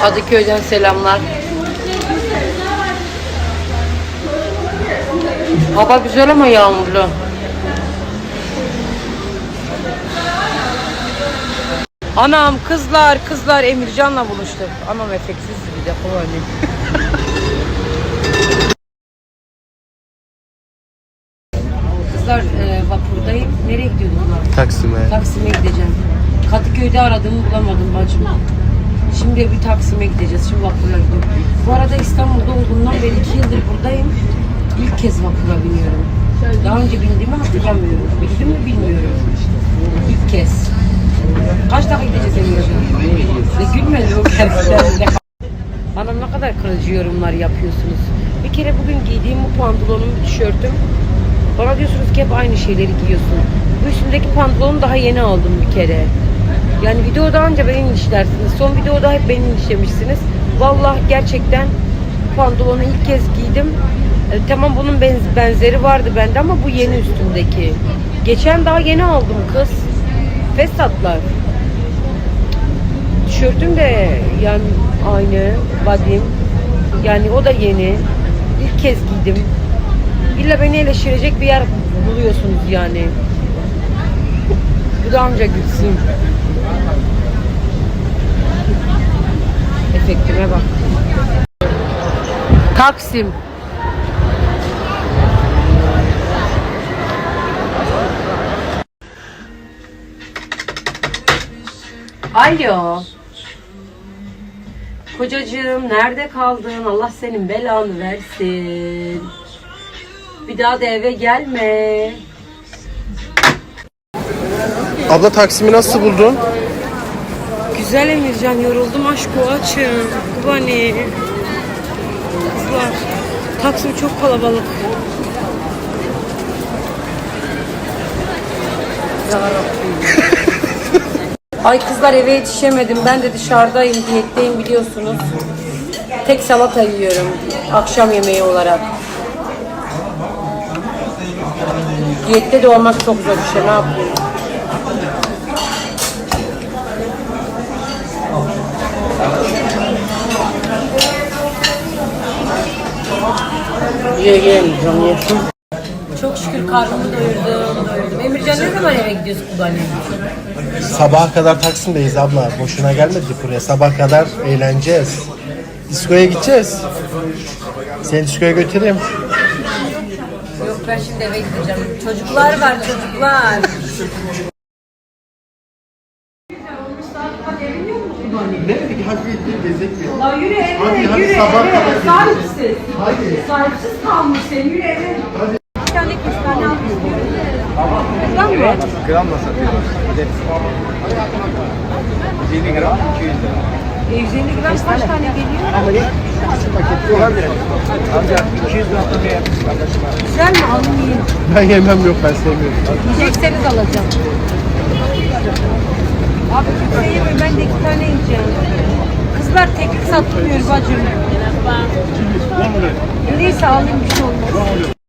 Kadıköy'den selamlar. Hava güzel ama yağmurlu. Anam kızlar kızlar Emircan'la buluştuk. Anam efeksiz bir de hani. Kızlar e, vapurdayım. Nereye gidiyordun lan? Taksim'e. Taksim'e gideceğim. Kadıköy'de aradım bulamadım bacım. Şimdi bir Taksim'e gideceğiz. Şimdi vapurla gidiyorum. Bu arada İstanbul'da olduğumdan beri iki yıldır buradayım. İlk kez vapura biniyorum. Daha önce bindiğimi hatırlamıyorum. Bildim mi bilmiyorum. İlk kez. Kaç dakika gideceğiz Emircan? Ne gülmedi o kendislerinde. Bana ne kadar kırıcı yorumlar yapıyorsunuz. Bir kere bugün giydiğim bu pantolonum, tişörtüm. Bana diyorsunuz ki hep aynı şeyleri giyiyorsun. Bu üstümdeki pantolonu daha yeni aldım bir kere. Yani videoda anca beni işlersiniz. Son videoda hep beni işlemişsiniz. Vallahi gerçekten pantolonu ilk kez giydim. E, tamam bunun benz- benzeri vardı bende ama bu yeni üstümdeki. Geçen daha yeni aldım kız. Fesatlar. Tişörtüm de yani aynı badim. Yani o da yeni. İlk kez giydim. İlla beni eleştirecek bir yer buluyorsunuz yani. Bu da amca gülsün. Efektime bak. Taksim. Alo. Kocacığım nerede kaldın? Allah senin belanı versin. Bir daha da eve gelme. Abla Taksim'i nasıl buldun? Güzel Emircan yoruldum aşkı açım. Kubani. Kızlar. Taksim çok kalabalık. Ay kızlar eve yetişemedim. Ben de dışarıdayım, diyetteyim biliyorsunuz. Tek salata yiyorum akşam yemeği olarak. Diyette de olmak çok zor bir şey. Ne yapayım? Çok şükür karnımı doyurdum, doyurdum. Emircan ne zaman eve gidiyorsun Kubani? Sabaha kadar Taksim'deyiz abla. Boşuna gelmedik buraya. Sabah kadar eğleneceğiz. Diskoya gideceğiz. Seni diskoya götüreyim. Yok ben şimdi eve gideceğim. Çocuklar var çocuklar. Ne dedik? Hadi gezek mi? La yürü eve, Hadi, hadi, yürü sabah eve. Sahipsiz. Hadi. Sahipsiz kalmış sen, yürü eve. Bir tane kestane almış. Buradan mı? Gramla. Adet. 150 gram 200 lira. 150 gram kaç tane geliyor? Ama ne? Paketli olabilir. Ancak 200 gram da yapmış kardeşim. Güzel mi? Alın yiyin. Ben yemem yok ben sevmiyorum. Yiyecekseniz alacağım. Abi kimse yemiyor, ben de iki tane yiyeceğim. Teklik satılmıyor bacım. Neyse alayım bir şey olmaz.